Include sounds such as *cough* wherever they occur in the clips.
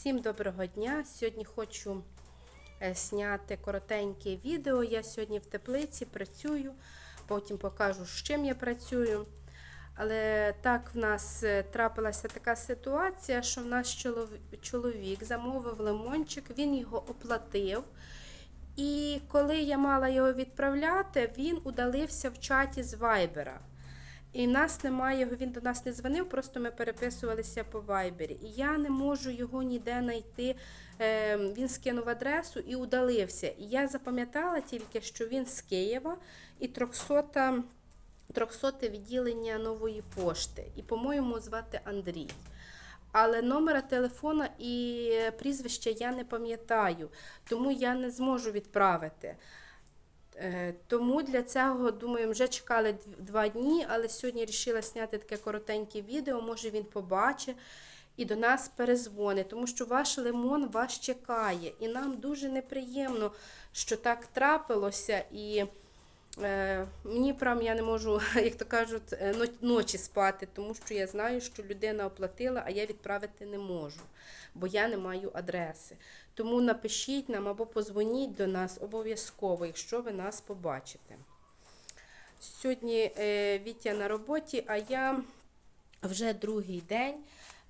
Всім доброго дня! Сьогодні хочу е, зняти коротеньке відео. Я сьогодні в теплиці працюю, потім покажу, з чим я працюю. Але так в нас е, трапилася така ситуація, що в нас чоловік замовив лимончик, він його оплатив. І коли я мала його відправляти, він удалився в чаті з Вайбера. І нас немає його, він до нас не дзвонив, просто ми переписувалися по вайбері. І я не можу його ніде знайти. Е, Він скинув адресу і удалився. І я запам'ятала тільки, що він з Києва і 300, 300 відділення нової пошти. І, по-моєму, звати Андрій. Але номера телефона і прізвища я не пам'ятаю, тому я не зможу відправити. Е, Тому для цього, думаю, вже чекали дв- два дні, але сьогодні вирішила зняти таке коротеньке відео, може він побачить і до нас перезвонить, тому що ваш лимон вас чекає. І нам дуже неприємно, що так трапилося. І мені прям я не можу, *laughs* як то кажуть, е, ночі спати, тому що я знаю, що людина оплатила, а я відправити не можу, бо я не маю адреси. Тому напишіть нам або позвоніть до нас обов'язково, якщо ви нас побачите. Сьогодні е, Вітя на роботі, а я вже другий день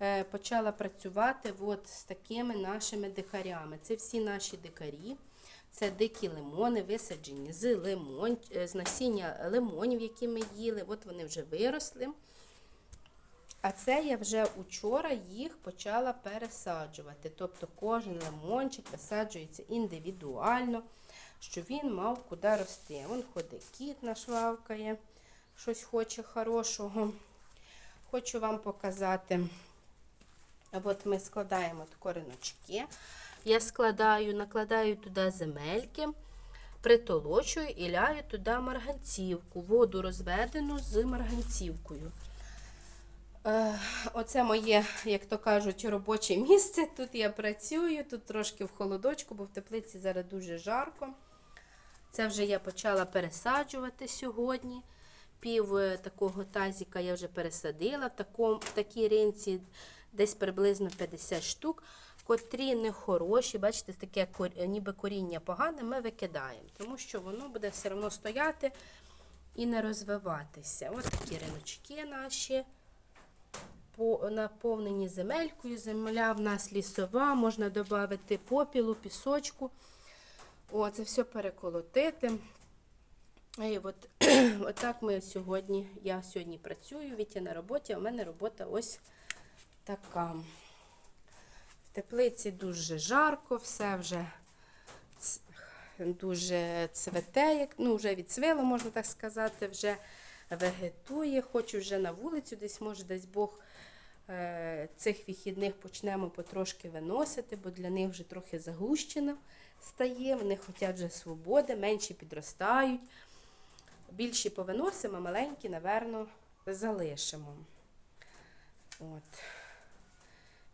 е, почала працювати от з такими нашими дикарями. Це всі наші дикарі. Це дикі лимони, висаджені з, лимон, е, з насіння лимонів, які ми їли. От вони вже виросли. А це я вже учора їх почала пересаджувати. Тобто кожен лимончик висаджується індивідуально, щоб він мав куди рости. Вон ходить кіт наш вавкає, щось хоче хорошого. Хочу вам показати. От ми складаємо коріночки. Я складаю, накладаю туди земельки, притолочую і ляю туди марганцівку, воду розведену з марганцівкою. Е, Оце моє, як то кажуть, робоче місце. Тут я працюю, тут трошки в холодочку, бо в теплиці зараз дуже жарко. Це вже я почала пересаджувати сьогодні. Пів е, такого тазіка я вже пересадила. В, такій ринці десь приблизно 50 штук, котрі не хороші. Бачите, таке ніби коріння погане, ми викидаємо, тому що воно буде все одно стояти і не розвиватися. Ось такі риночки наші по- наповнені земелькою. Земля в нас лісова, можна додати попілу, пісочку. О, це все переколотити. І от, *clears throat* отак ми сьогодні, я сьогодні працюю, Вітя на роботі, а в мене робота ось така. Теплиці дуже жарко, все вже дуже цвете, як, ну, вже відцвіло, можна так сказати, вже вегетує. Хочу вже на вулицю, десь, може, десь Бог е, цих вихідних почнемо потрошки виносити, бо для них вже трохи загущено стає, вони хочуть вже свободи, менші підростають. Більші повиносимо, маленькі, напевно, залишимо. От.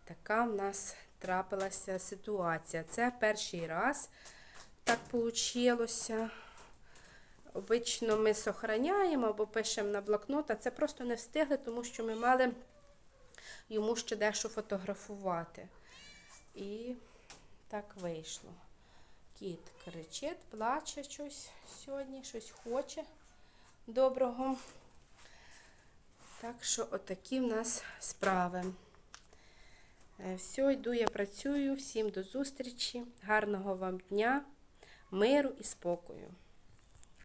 Така в нас трапилася ситуація. Це перший раз так вийшло. Обично ми сохраняємо або пишемо на блокнот, а це просто не встигли, тому що ми мали йому ще дещо фотографувати. І так вийшло. Кіт кричить, плаче щось сьогодні, щось хоче доброго. Так що отакі в нас справи. Е, Все, йду, я працюю. Всім до зустрічі. Гарного вам дня, миру і спокою.